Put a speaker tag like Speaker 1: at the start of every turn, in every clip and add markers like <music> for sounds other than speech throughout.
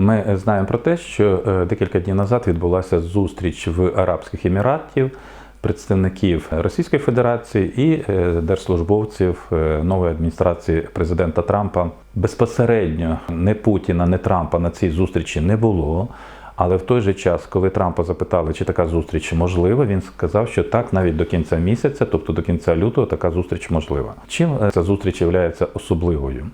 Speaker 1: Ми знаємо про те, що е, декілька днів назад відбулася зустріч в Арабських Еміратів представників Російської Федерації і е, держслужбовців е, нової адміністрації президента Трампа. Безпосередньо не Путіна, не Трампа на цій зустрічі не було. Але в той же час, коли Трампа запитали, чи така зустріч можлива, він сказав, що так навіть до кінця місяця, тобто до кінця лютого, така зустріч можлива. Чим ця зустріч є особливою?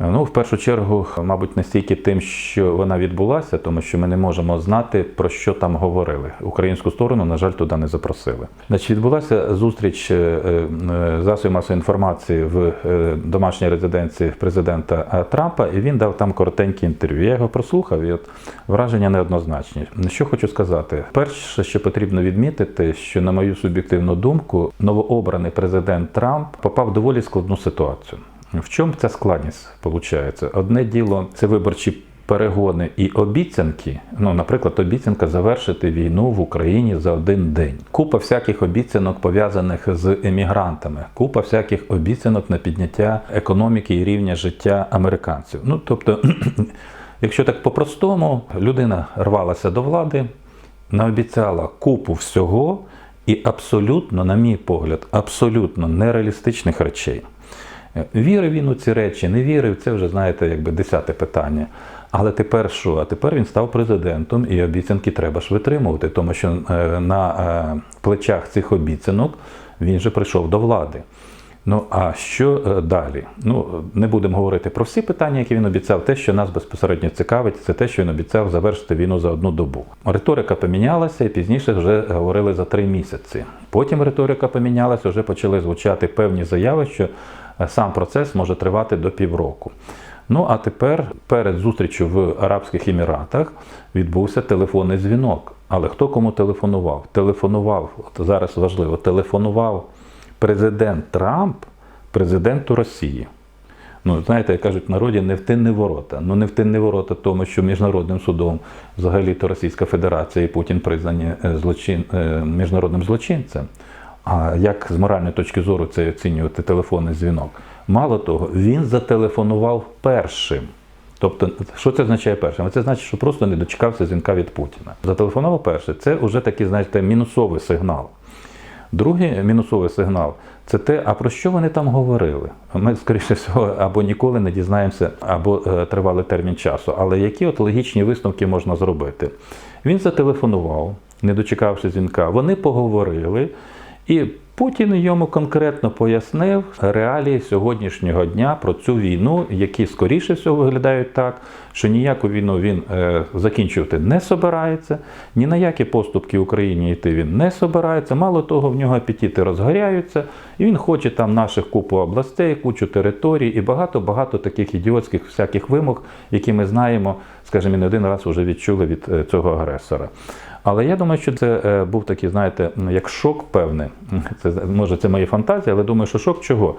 Speaker 1: Ну, в першу чергу, мабуть, не стільки тим, що вона відбулася, тому що ми не можемо знати, про що там говорили. Українську сторону, на жаль, туди не запросили. Значить, відбулася зустріч е, е, засобів масової інформації в е, домашній резиденції президента е, Трампа, і він дав там коротеньке інтерв'ю. Я його прослухав, і от враження неоднозначні. Що хочу сказати, перше, що потрібно відмітити, що на мою суб'єктивну думку, новообраний президент Трамп попав в доволі складну ситуацію. В чому ця складність виходить? Одне діло це виборчі перегони і обіцянки. Ну, наприклад, обіцянка завершити війну в Україні за один день. Купа всяких обіцянок пов'язаних з емігрантами, купа всяких обіцянок на підняття економіки і рівня життя американців. Ну тобто, <clears throat> якщо так по-простому, людина рвалася до влади, наобіцяла купу всього і абсолютно, на мій погляд, абсолютно нереалістичних речей. Вірив він у ці речі, не вірив, це вже, знаєте, якби десяте питання. Але тепер що? А тепер він став президентом, і обіцянки треба ж витримувати, тому що е, на е, плечах цих обіцянок він же прийшов до влади. Ну а що е, далі? Ну не будемо говорити про всі питання, які він обіцяв. Те, що нас безпосередньо цікавить, це те, що він обіцяв завершити війну за одну добу. Риторика помінялася, і пізніше вже говорили за три місяці. Потім риторика помінялася, вже почали звучати певні заяви, що сам процес може тривати до півроку. Ну а тепер перед зустрічю в Арабських Еміратах відбувся телефонний дзвінок. Але хто кому телефонував? Телефонував, от зараз важливо, телефонував президент Трамп президенту Росії. Ну, знаєте, як кажуть, в народі не втинні ворота. Ну не втинні ворота, тому що міжнародним судом взагалі-то Російська Федерація і Путін признані злочин, міжнародним злочинцем. А як з моральної точки зору це оцінювати телефонний дзвінок? Мало того, він зателефонував першим. Тобто, що це означає першим? Це значить, що просто не дочекався дзвінка від Путіна. Зателефонував перший. Це вже такий, знаєте, мінусовий сигнал. Другий мінусовий сигнал це те, а про що вони там говорили. Ми, скоріше всього, або ніколи не дізнаємося, або е, тривалий термін часу. Але які от логічні висновки можна зробити? Він зателефонував, не дочекавши дзвінка. Вони поговорили. І Путін йому конкретно пояснив реалії сьогоднішнього дня про цю війну, які скоріше всього виглядають так, що ніяку війну він е, закінчувати не собирається, ні на які поступки Україні йти він не собирається. Мало того, в нього апетити розгоряються, і він хоче там наших купу областей, кучу територій і багато-багато таких ідіотських всяких вимог, які ми знаємо, скажімо, не один раз вже відчули від е, цього агресора. Але я думаю, що це е, був такий, знаєте, як шок певний. Це може це мої фантазії, але думаю, що шок чого?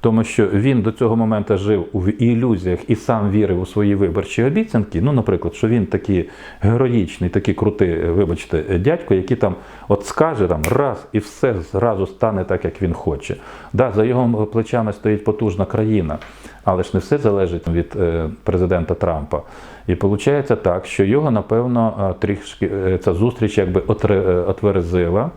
Speaker 1: Тому що він до цього моменту жив у ілюзіях і сам вірив у свої виборчі обіцянки. Ну, наприклад, що він такий героїчний, такий крутий, вибачте, дядько, який там от скаже там раз і все зразу стане так, як він хоче. Да, За його плечами стоїть потужна країна, але ж не все залежить від е, президента Трампа. І виходить так, що його, напевно, трішки е, ця зустріч якби отверзила.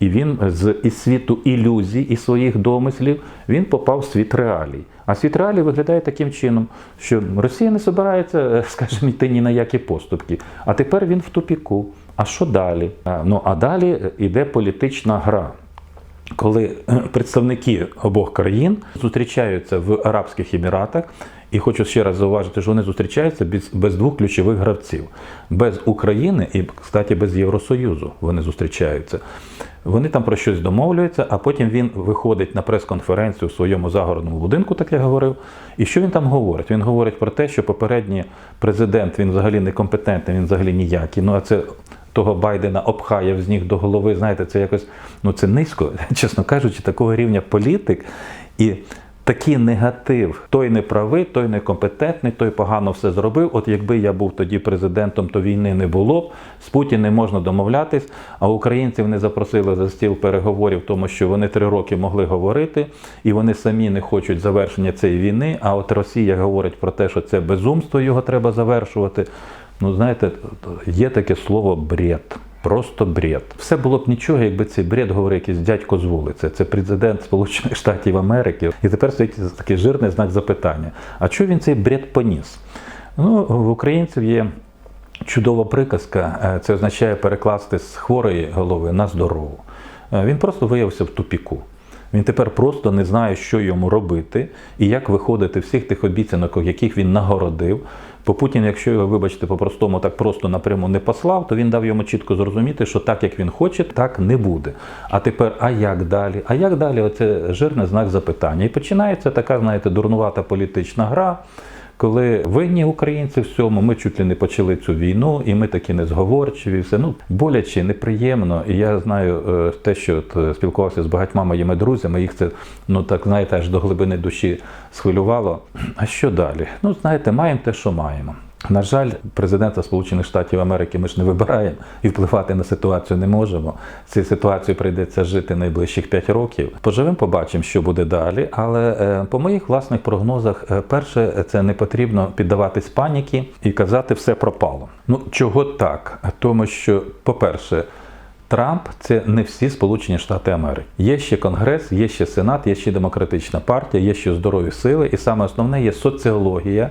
Speaker 1: І він з із світу ілюзій і своїх домислів він попав в світ реалій. А світ реалій виглядає таким чином, що Росія не збирається, е, <laughs> скажімо, йти ні на які поступки. А тепер він в тупіку. А що далі? Ну а далі йде політична гра. Коли представники обох країн зустрічаються в Арабських Еміратах, і хочу ще раз зауважити, що вони зустрічаються без, без двох ключових гравців, без України і, кстати, без Євросоюзу вони зустрічаються. Вони там про щось домовлюються, а потім він виходить на прес-конференцію у своєму загородному будинку, так я говорив. І що він там говорить? Він говорить про те, що попередній президент він взагалі некомпетентний, він взагалі ніякий. Ну а це того Байдена обхаяв з ніг до голови. Знаєте, це якось ну це низько, <laughs> чесно кажучи, такого рівня політик. І такий негатив. Той не правий, той некомпетентний, той погано все зробив. От якби я був тоді президентом, то війни не було б. З Путіним можна домовлятись, а українців не запросили за стіл переговорів, тому що вони три роки могли говорити, і вони самі не хочуть завершення цієї війни. А от Росія говорить про те, що це безумство, його треба завершувати. Ну, знаєте, є таке слово бред. Просто бред. Все було б нічого, якби цей бред говорив якийсь дядько з вулиці. Це президент Сполучених Штатів Америки. І тепер стоїть такий жирний знак запитання. А чого він цей бред поніс? Ну, в українців є чудова приказка. Е, Це означає перекласти з хворої голови на здорову. Е, Він просто виявився в тупіку. Він тепер просто не знає, що йому робити і як виходити всіх тих обіцянок, яких він нагородив. Бо Путін, якщо його, вибачте, по-простому так просто напряму не послав, то він дав йому чітко зрозуміти, що так, як він хоче, так не буде. А тепер, а як далі? А як далі? Оце жирний знак запитання. І починається така, знаєте, дурнувата політична гра. Коли винні українці в цьому, ми чуть ли не почали цю війну, і ми такі незговорчиві, все ну боляче, неприємно. І я знаю е, те, що от, е, спілкувався з багатьма моїми друзями, їх це ну так знаєте, аж до глибини душі схвилювало. А що далі? Ну знаєте, маємо те, що маємо. На жаль, президента Сполучених Штатів Америки ми ж не вибираємо і впливати на ситуацію не можемо. Цю ситуацію прийдеться жити найближчих 5 років. Поживемо, побачимо, що буде далі. Але е, по моїх власних прогнозах, е, перше, це не потрібно піддаватись паніки і казати, все пропало. Ну чого так? Тому що, по-перше, Трамп це не всі Сполучені Штати Америки. Є ще Конгрес, є ще Сенат, є ще демократична партія, є ще здорові сили, і саме основне є соціологія,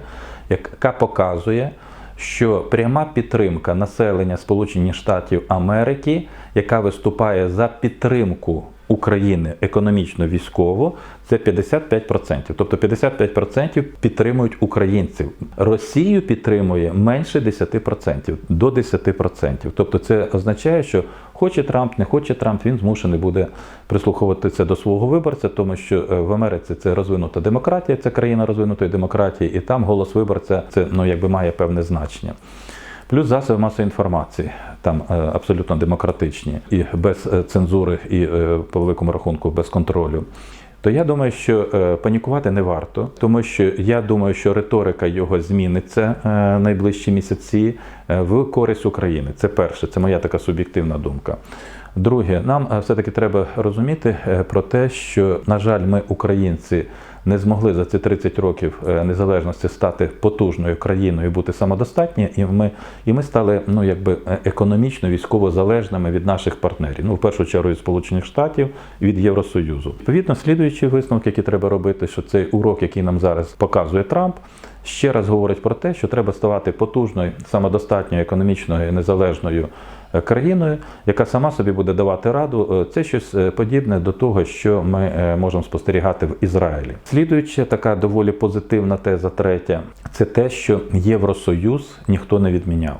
Speaker 1: яка показує, що пряма підтримка населення Сполучених Штатів Америки, яка виступає за підтримку України економічно військово, це 55%. Тобто 55% підтримують українців. Росію підтримує менше 10%, до 10%. Тобто це означає, що хоче Трамп, не хоче Трамп, він змушений буде прислуховуватися до свого виборця, тому що е, в Америці це розвинута демократія, це країна розвинутої демократії, і там голос виборця це ну якби має певне значення. Плюс засоби масової інформації там е, абсолютно демократичні і без е, цензури, і е, по великому рахунку без контролю. То я думаю, що панікувати не варто, тому що я думаю, що риторика його зміниться найближчі місяці в користь України. Це перше, це моя така суб'єктивна думка. Друге, нам е, все-таки треба розуміти е, про те, що, на жаль, ми, українці, не змогли за ці 30 років е, незалежності стати потужною країною, бути самодостатні, і ми, і ми стали ну, якби економічно, військово залежними від наших партнерів. Ну, в першу чергу від Сполучених Штатів, від Євросоюзу. Відповідно, слідуючі висновки, які треба робити, що цей урок, який нам зараз показує Трамп, ще раз говорить про те, що треба ставати потужною, самодостатньою, економічною, незалежною країною, яка сама собі буде давати раду. Е, Це щось е, подібне до того, що ми е, можемо спостерігати в Ізраїлі. Слідуюча така доволі позитивна теза третя, це те, що Євросоюз ніхто не відміняв.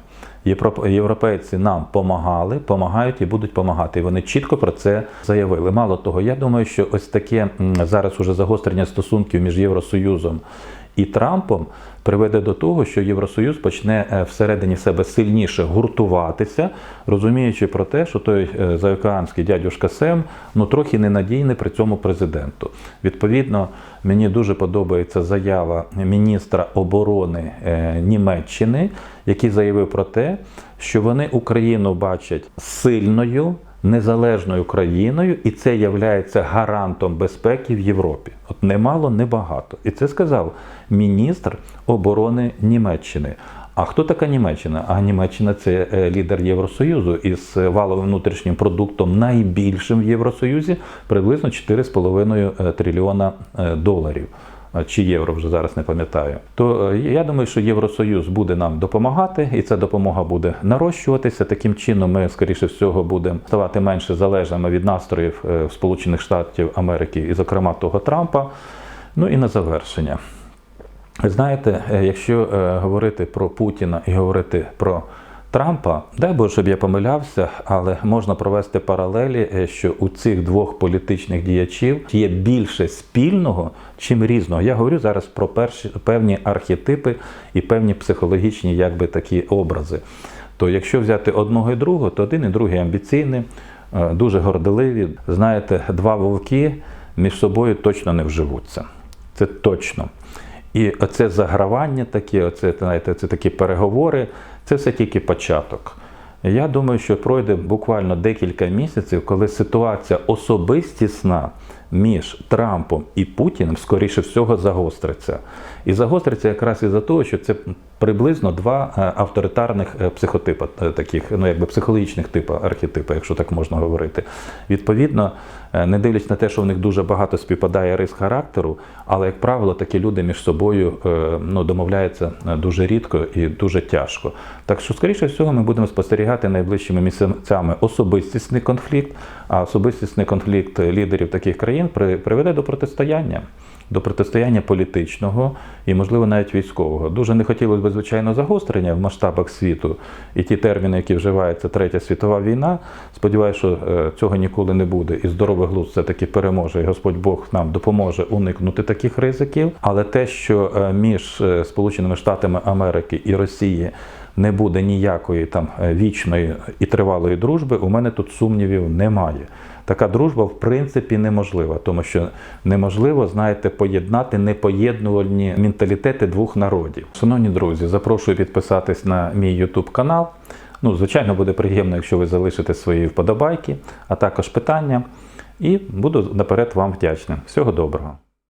Speaker 1: Європ- Європейці нам помагали, помагають і будуть помагати. І вони чітко про це заявили. Мало того, я думаю, що ось таке зараз уже загострення стосунків між Євросоюзом і Трампом приведе до того, що Євросоюз почне е, всередині себе сильніше гуртуватися, розуміючи про те, що той е, заокеанський дядюшка Сем ну трохи ненадійний при цьому президенту. Відповідно, мені дуже подобається заява міністра оборони е, Німеччини, який заявив про те, що вони Україну бачать сильною. Незалежною країною, і це є гарантом безпеки в Європі. От немало, небагато. І це сказав міністр оборони Німеччини. А хто така Німеччина? А Німеччина це е, лідер Євросоюзу із валовим внутрішнім продуктом найбільшим в Євросоюзі приблизно 4,5 трильйона е, доларів. Чи євро вже зараз не пам'ятаю. То е, я думаю, що Євросоюз буде нам допомагати, і ця допомога буде нарощуватися. Таким чином, ми, скоріше всього, будемо ставати менше залежними від настроїв е, Сполучених Штатів Америки, і, зокрема, того Трампа. Ну і на завершення. Знаєте, е, якщо говорити про Путіна і говорити про Трампа, дай Боже, щоб я помилявся, але можна провести паралелі, е, що у цих двох політичних діячів є більше спільного, чим різного. Я говорю зараз про перші певні архетипи і певні психологічні, якби такі образи. То якщо взяти одного і другого, то один і другий амбіційні, е, дуже горделиві. Знаєте, два вовки між собою точно не вживуться. Це точно. І оце загравання таке, оце, знаєте, це такі переговори, це все тільки початок. Я думаю, що пройде буквально декілька місяців, коли ситуація особистісна між Трампом і Путіним, скоріше всього, загостриться. І загостриться якраз із-за того, що це приблизно два е, авторитарних е, психотипа, е, таких, ну якби психологічних типу, архетипи, якщо так можна говорити. Відповідно, не дивлячись на те, що в них дуже багато співпадає рис характеру, але, як правило, такі люди між собою ну, домовляються дуже рідко і дуже тяжко. Так що, скоріше всього, ми будемо спостерігати найближчими місяцями особистісний конфлікт, а особистісний конфлікт лідерів таких країн при- приведе до протистояння. До протистояння політичного і, можливо, навіть військового. Дуже не хотілося б, звичайно, загострення в масштабах світу і ті терміни, які вживаються Третя світова війна. Сподіваюся, що е, цього ніколи не буде, і здоровий глузд все-таки переможе, і Господь Бог нам допоможе уникнути таких ризиків. Але те, що е, між е, Сполученими Штатами Америки і Росії не буде ніякої там е, вічної і тривалої дружби, у мене тут сумнівів немає. Така дружба в принципі неможлива, тому що неможливо, знаєте, поєднати непоєднувальні менталітети двох народів. Шановні друзі, запрошую підписатись на мій YouTube канал. Ну, звичайно, буде приємно, якщо ви залишите свої вподобайки, а також питання. І буду наперед вам вдячним. Всього доброго!